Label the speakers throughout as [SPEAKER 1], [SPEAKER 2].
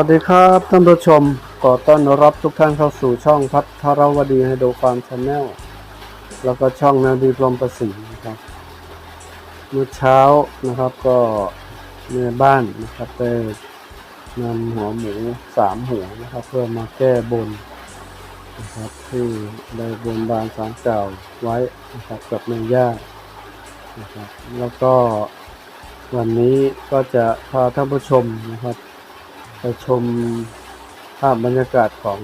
[SPEAKER 1] สวัสดีครับท่านผู้ชมขอต้อนรับทุกท่านเข้าสู่ช่องพัทรวดีไฮโดรฟาร์มชาแนลแล้วก็ช่องนาดีพรมประสิทธิ์นะครับเมื่อเช้านะครับก็ในบ้านนะครับได้นำหัวหมูสามหัวนะครับ เพื่อมาแก้บนนะครับที่ได้บนบานสารเก่าไว้นะครับกับแม่ย่านะครับแล้วก็วันนี้ก็จะพาท่านผู้ชมนะครับ ไปชมภาพบรรยากาศของ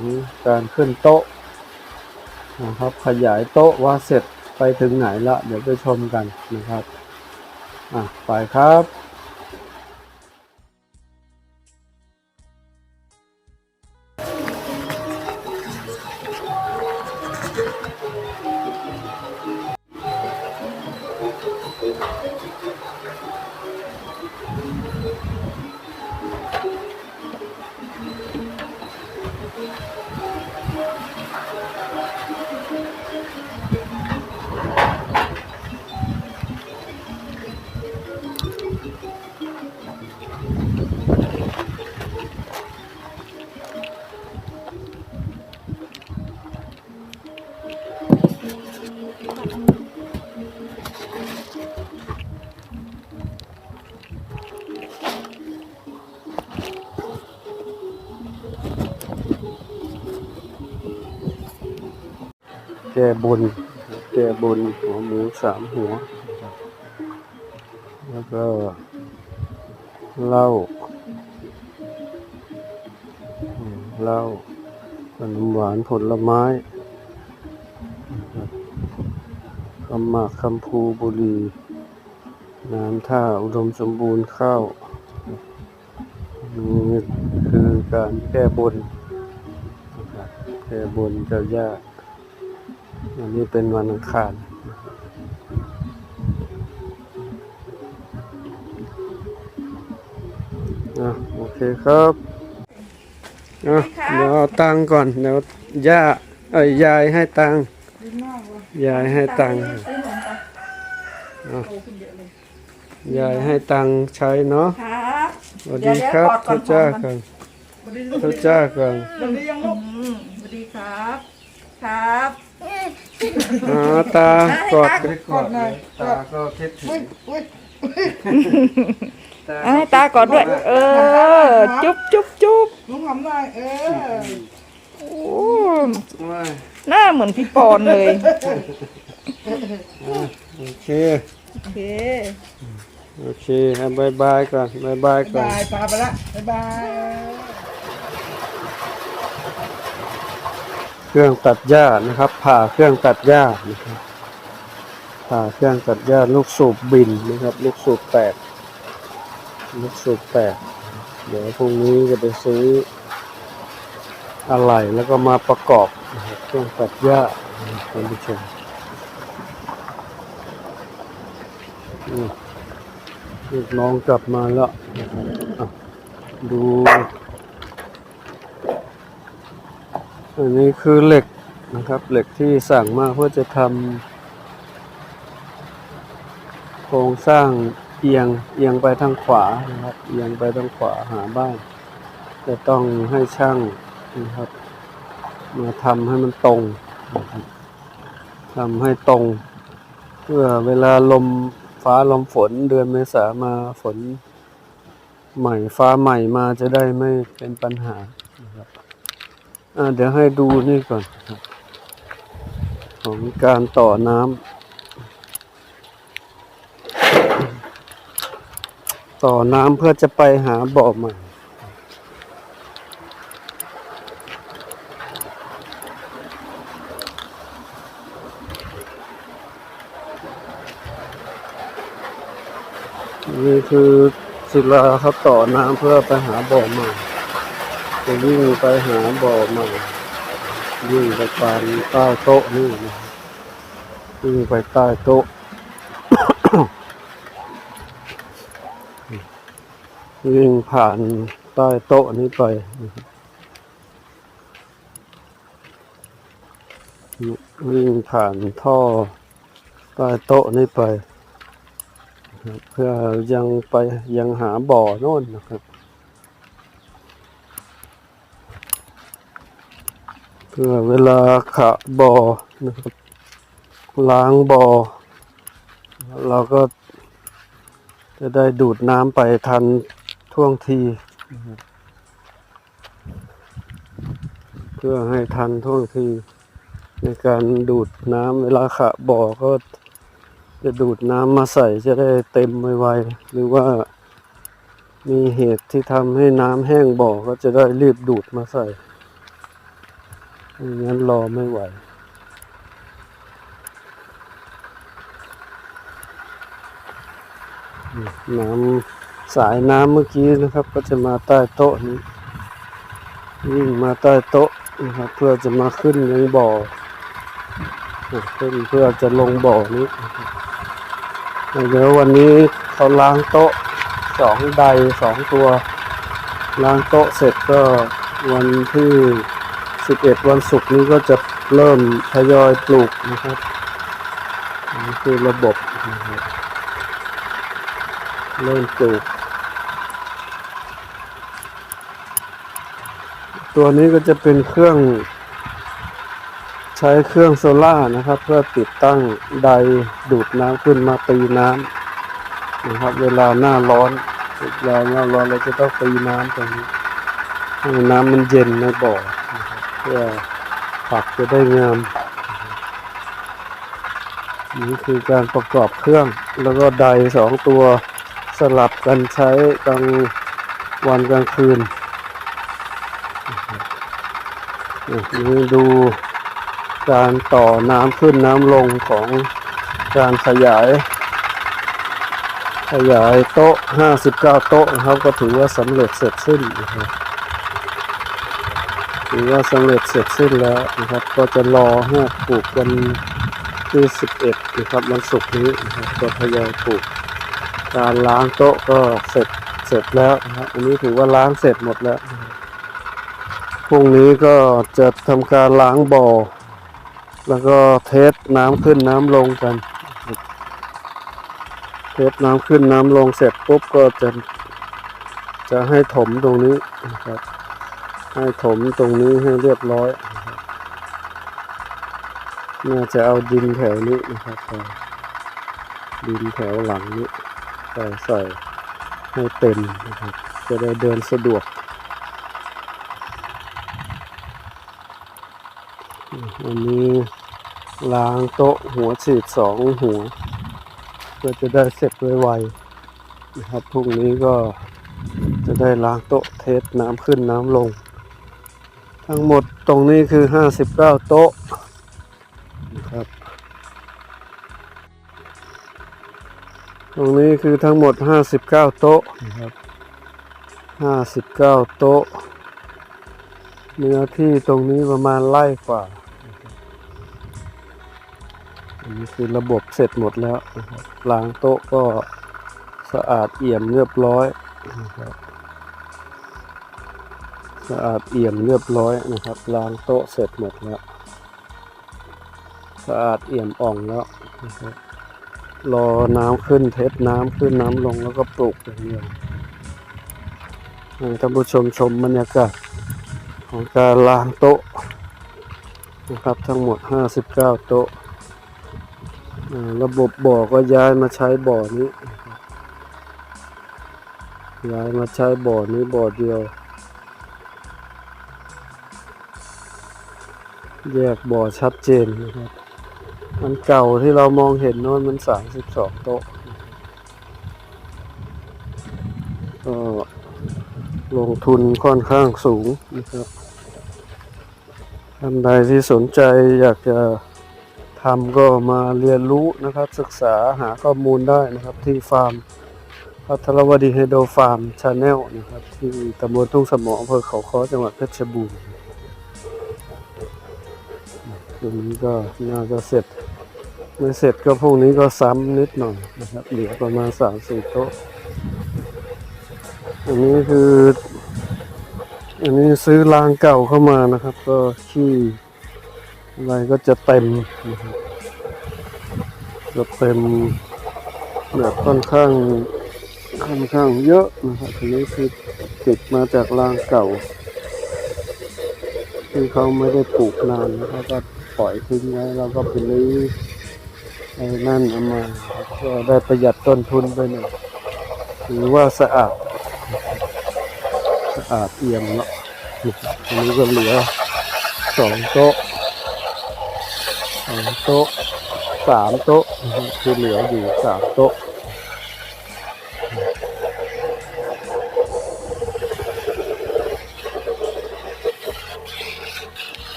[SPEAKER 1] การขึ้นโต๊ะนะครับ ขยายโต๊ะว่าเสร็จไปถึงไหนละ เดี๋ยวไปชมกันนะครับ อะ ไปครับ แก้บน แก้บนหัวหมูสามหัว แล้วก็เหล้าเหล้าขนมหวานผลไม้คำหมากคำพูบุรีน้ำท่าอุดมสมบูรณ์ข้าวนี่คือการแก้บนแก้บนเจ้าย่า วันนี้เป็นวันอังคารอะโอเคครับอะเดี๋ยวเอาตังค์ก่อนเดี๋ยวย่าเอ้ยยายให้ตังค์ยายให้ตังค์อะยายให้ตังค์ใช้เนาะ
[SPEAKER 2] ครับ
[SPEAKER 1] สวัสดีครับ
[SPEAKER 2] เดี๋
[SPEAKER 1] ทุ
[SPEAKER 2] ยว
[SPEAKER 1] ก
[SPEAKER 2] เดี๋ยว
[SPEAKER 1] เจ้าก
[SPEAKER 2] อดก่
[SPEAKER 1] กั
[SPEAKER 2] อน
[SPEAKER 1] นทุกเจ้ากัน
[SPEAKER 2] สวัสดียังลูกอืมสวัสดีครับ ครับ
[SPEAKER 1] อ๋อตากอด
[SPEAKER 2] ให้ตากอดหน่อย
[SPEAKER 1] ตาก็คิดถึง
[SPEAKER 2] อุ้ย
[SPEAKER 1] ตา
[SPEAKER 2] เอาให้ตากอดด้วย เออ จุ๊บจุ๊บจุ๊บ
[SPEAKER 3] ลุงหอมหน่อยเออ
[SPEAKER 2] โอ้
[SPEAKER 1] ว่า
[SPEAKER 2] หน้าเหมือนพี่ปอนเลย
[SPEAKER 1] โอเค
[SPEAKER 2] โอเค
[SPEAKER 1] โอเคให้บายบายก่อนบายบายก่อน
[SPEAKER 3] บายปลาไปละบ๊ายบาย
[SPEAKER 1] เครื่องตัดหญ้านะครับ ผ่าเครื่องตัดหญ้านะครับผ่าเครื่องตัดหญ้าลูกสูบบินนะครับ ลูกสูบแตกลูกสูบแตกเดี๋ยวพรุ่งนี้จะไปซื้ออะไรแล้วก็มาประกอบเครื่องตัดหญ้าท่านผู้ชมลูกน้องกลับมาแล้วดู อันนี้คือเหล็กนะครับ เหล็กที่สั่งมาเพื่อจะทำโครงสร้างเอียงเอียงไปทางขวานะครับเอียงไปทางขวาหาบ้าน จะต้องให้ช่างนะครับ มาทำให้มันตรงทำให้ตรง เพื่อเวลาลมฟ้าลมฝนเดือนเมษามาฝน ใหม่ฟ้าใหม่มาจะได้ไม่เป็นปัญหา เดี๋ยวให้ดูนี่ก่อนของการต่อน้ำต่อน้ำเพื่อจะไปหาบ่อใหม่นี่คือศิลาเขาต่อน้ำเพื่อไปหาบ่อใหม่ จะวิ่งไปหาบ่อใหม่วิ่งไปปานใต้โต๊ะนี่นะวิ่งไปใต้โต๊ะวิ่งผ่านใต้โต๊ะนี้ไปนะครับวิ่งผ่านท่อใต้โต๊ะนี้ไป เพื่อยังไปยังหาบ่อโน่นนะครับ เพื่อเวลาขะบ่อนะครับล้างบ่อเราก็จะได้ดูดน้ำไปทันท่วงที เพื่อให้ทันท่วงที ในการดูดน้ำเวลาขะบ่อก็จะดูดน้ำมาใส่จะได้เต็มไวๆหรือว่ามีเหตุที่ทำให้น้ำแห้งบ่อก็จะได้รีบดูดมาใส่ งั้นรอไม่ไหว น้ำสายน้ำเมื่อกี้นะครับ ก็จะมาใต้โต๊ะนี้วิ่งมาใต้โต๊ะนะครับ เพื่อจะมาขึ้นยังบ่อขึ้นเพื่อจะลงบ่อนี้เดี๋ยววันนี้เขาล้างโต๊ะสองใดสองตัว ล้างโต๊ะเสร็จก็วันที่ สิบเอ็ดวันศุกร์นี้ก็จะเริ่มทยอยปลูกนะครับนี่คือระบบนะครับเริ่มปลูก ตัวนี้ก็จะเป็นเครื่องใช้เครื่องโซล่านะครับ เพื่อติดตั้งไดดูดน้ำขึ้นมาตีน้ำนะครับ เวลาหน้าร้อนเวลาหน้าร้อนเราจะต้องตีน้ำตรงนี้ให้น้ำมันเย็นในบ่อ พื่อผักจะได้งาม นี่คือการประกอบเครื่องแล้วก็ไดสองตัวสลับกันใช้กลางวันกลางคืนนี่ดูการต่อน้ำขึ้นน้ำลงของการขยาย ขยายโต๊ะ 59 โต๊ะนะครับ ก็ถือว่าสำเร็จเสร็จสิ้นนะครับ ถือว่าสำเร็จเสร็จสิ้นแล้วนะครับ ก็จะรอให้ปลูกวันที่11นะครับวันศุกร์นี้นะครับก็ทยอยปลูก การล้างโต๊ะก็เสร็จเสร็จแล้วนะครับอันนี้ถือว่าล้างเสร็จหมดแล้วพรุ่งนี้ก็จะทำการล้างบ่อ แล้วก็เทสน้ำขึ้นน้ำลงกัน เทสน้ำขึ้นน้ำลงเสร็จปุ๊บก็จะจะให้ถมตรงนี้นะครับ ให้ถมตรงนี้ให้เรียบร้อยนะครับน่าจะเอาดินแถวนี้นะครับดินแถวหลังนี้ใส่ใส่ให้เต็มนะครับ จะได้เดินสะดวกอันนี้ล้างโต๊ะหัวฉีดสองหัวเพื่อจะได้เสร็จไวๆนะครับพรุ่งนี้ก็จะได้ล้างโต๊ะเทสน้ำขึ้นน้ำลง ทั้งหมดตรงนี้คือ 59 โต๊ะนะครับ ตรงนี้คือทั้งหมด 59 โต๊ะนะครับ 59 โต๊ะ เนื้อที่ตรงนี้ประมาณไร่กว่า อันนี้คือระบบเสร็จหมดแล้วนะครับล้างโต๊ะก็สะอาดเอี่ยมเรียบร้อยนะครับ สะอาดเอี่ยมเรียบร้อยนะครับล้างโต๊ะเสร็จหมดแล้วสะอาดเอี่ยมอ่องแล้วนะครับรอน้ำขึ้นเทสน้ำขึ้นน้ำลงแล้วก็ปลูกอย่างเดียวท่านผู้ชมชมบรรยากาศของการล้างโต๊ะนะครับทั้งหมด 59 โต๊ะระบบบ่อก็ย้ายมาใช้บ่อนี้ ย้ายมาใช้บ่อนี้บ่อเดียว แยกบ่อชัดเจนนะครับอันเก่าที่เรามองเห็นโน้นมันสามสิบสองโต๊ะก็ลงทุนค่อนข้างสูงนะครับท่านใดที่สนใจอยากจะทำก็มาเรียนรู้นะครับ ศึกษาหาข้อมูลได้นะครับที่ฟาร์มพัทรวดีไฮโดรฟาร์มชาแนลนะครับ ที่ตำบลทุ่งสมออำเภอเขาค้อจังหวัดเพชรบูรณ์ ตรงนี้ก็น่าจะเสร็จไม่เสร็จก็พรุ่งนี้ก็ซ้ำนิดหน่อยนะครับเหลือประมาณสามสี่โต๊ะอันนี้คือ อันนี้ซื้อรางเก่าเข้ามานะครับ ก็ขี้อะไรก็จะเต็มนะครับจะเต็มแบบค่อนข้างค่อนข้างเยอะนะครับทีนี้คือติดมาจากรางเก่าที่เขาไม่ได้ปลูกนานเขาก็ ปล่อยทิ้งไว้เราก็ไปรื้อไอ้นั่นเอามาก็ได้ประหยัดต้นทุนไปหน่อยถือว่าสะอาดสะอาดเอี่ยมเนาะอันนี้ก็เหลือสองโต๊ะสองโต๊ะสามโต๊ะนะครับที่เหลืออยู่สามโต๊ะ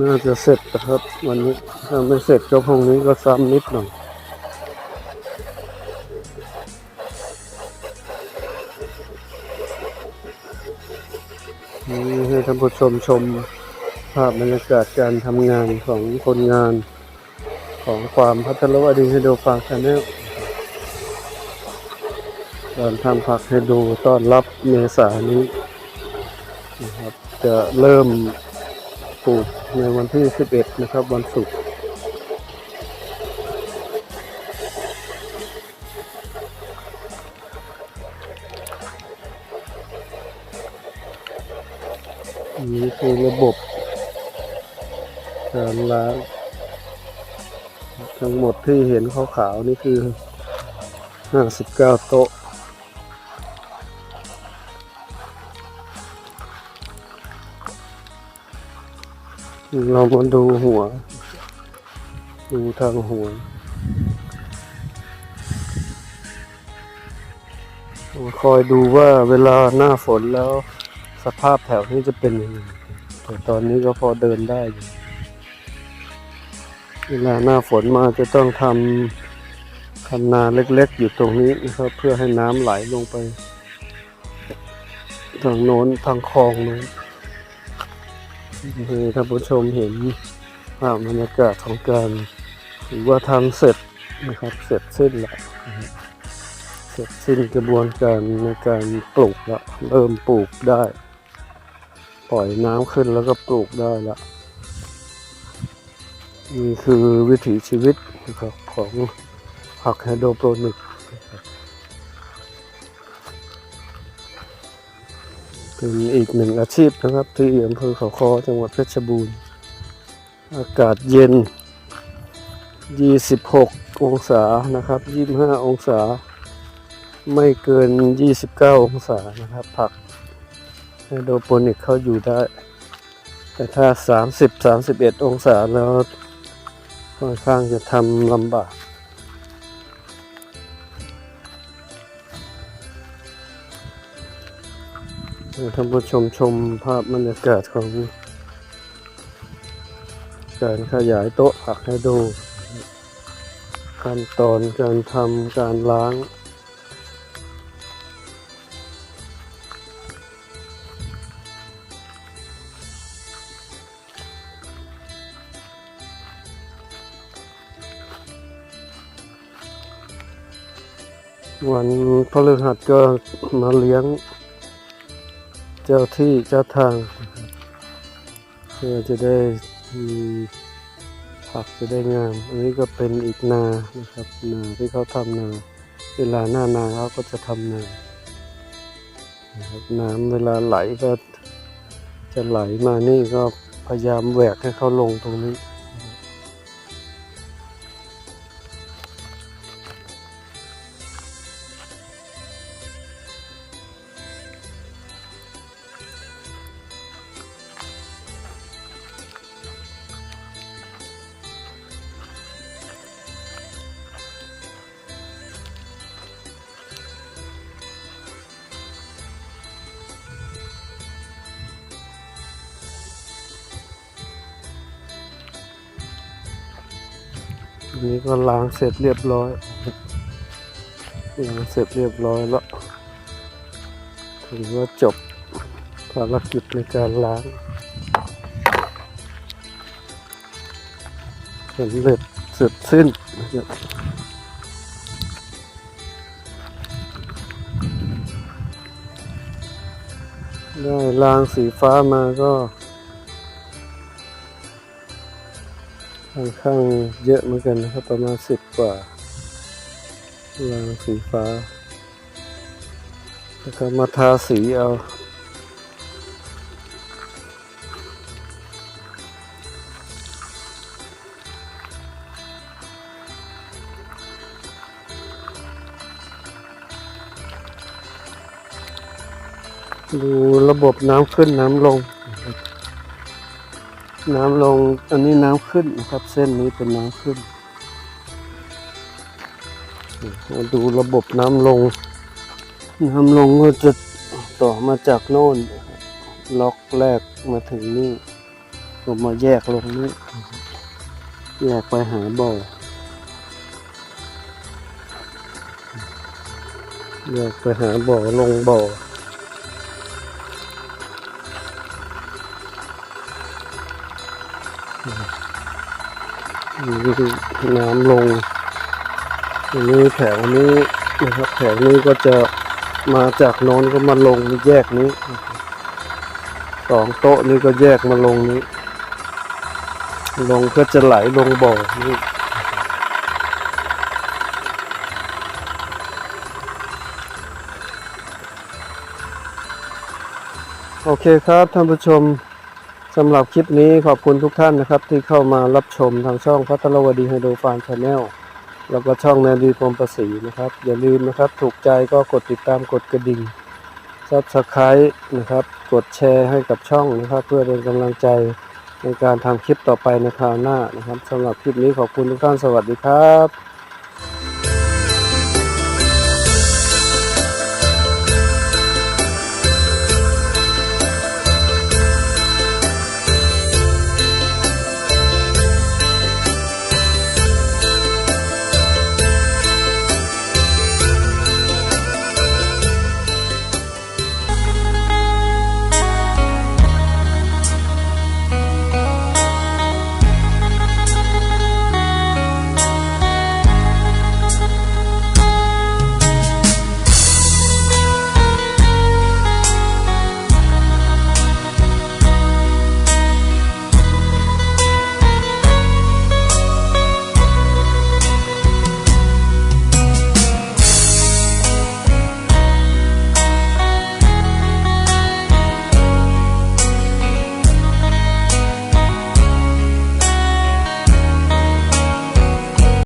[SPEAKER 1] น่าจะเสร็จนะครับ วันนี้ถ้าไม่เสร็จก็พรุ่งนี้ก็ซ้ำนิดหน่อยนี่ให้ท่านผู้ชมชมภาพบรรยากาศการทำงานของคนงานของความพัฒนวดีให้ดูฟาร์มชาแนลการทำผักให้ดูต้อนรับเมษานี้นะครับจะเริ่ม ปลูกในวันที่ 11 นะครับ วันศุกร์นี่คือระบบการล้างทั้งหมดที่เห็นขาวๆนี่คือ 59 โต๊ะ เรามาดูหัว ดูทางหัวคอยดูว่าเวลาหน้าฝนแล้วสภาพแถวนี้จะเป็นยังไงแต่ตอนนี้ก็พอเดินได้อยู่เวลาหน้าฝนมาจะต้องทำคันนาเล็กๆอยู่ตรงนี้นะครับ เพื่อให้น้ำไหลลงไป ทางโน้นทางคลองโน้น ให้ท่านผู้ชมเห็นภาพบรรยากาศของการถือว่าทำเสร็จนะครับเสร็จสิ้นแล้วเสร็จสิ้นกระบวนการในการปลูกแล้วเริ่มปลูกได้ ปล่อยน้ำขึ้นแล้วก็ปลูกได้ล้วนี่คือวิถีชีวิตนะครับของผักไฮโดรโปรนิกน เป็นอีกหนึ่งอาชีพนะครับ ที่อำเภอเขาคอจังหวัดเพชรบูรณ์ อากาศเย็น 26 องศานะครับ 25 องศา ไม่เกิน 29 องศานะครับ ผักไฮโดรโปนิกเขาอยู่ได้ แต่ถ้า 30 31 องศาแล้วค่อนข้างจะทำลำบาก ท่านผู้ชมชมภาพบรรยากาศของ การขยายโต๊ะผักให้ดู ขั้นตอนการทำการล้างวันพฤหัสก็มาเลี้ยง เจ้าที่เจ้าทางเพื่อจะได้มีผักจะได้งาม อันนี้ก็เป็นอีกนานะครับนาที่เขาทำนา เวลาหน้านาเขาก็จะทำนานะครับน้ำเวลาไหลก็จะไหลมานี่ก็พยายามแหวกให้เขาลงตรงนี้ อันนี้ก็ล้างเสร็จเรียบร้อยล้างเสร็จเรียบร้อยแล้วถือว่าจบภารกิจในการล้างสำเร็จเสร็จสิ้นนะครับได้ล้างสีฟ้ามาก็ ค่อนข้างเยอะเหมือนกันนะครับ ประมาณสิบกว่าลางสีฟ้าแล้วก็มาทาสีเอาดูระบบน้ำขึ้นน้ำลง น้ำลงอันนี้น้ำขึ้นนะครับ เส้นนี้เป็นน้ำขึ้นมาดูระบบน้ำลง น้ำลงก็จะต่อมาจากโน่น ล็อกแรกมาถึงนี่ลงมาแยกลงนี่แยกไปหาบ่อแยกไปหาบ่อลงบ่อ นี่น้ำลงอันนี้แถวนี้นะครับแถวนี้ก็จะมาจากโน้นก็มาลงแยกนี้สองโต๊ะนี้ก็แยกมาลงนี้ ลงก็จะไหลลงบ่อนี่โอเคครับท่านผู้ชม สำหรับคลิปนี้ขอบคุณทุกท่านนะครับ ที่เข้ามารับชมทางช่องพัทรวดีไฮโดรฟาร์มชาแนลแล้วก็ช่องนาดีพรหมประสีนะครับ อย่าลืมนะครับ ถูกใจก็กดติดตามกดกระดิ่งซับสไครต์นะครับ กดแชร์ให้กับช่องนะครับ เพื่อเป็นกำลังใจในการทำคลิปต่อไปในคราวหน้านะครับสำหรับคลิปนี้ขอบคุณทุกท่านสวัสดีครับ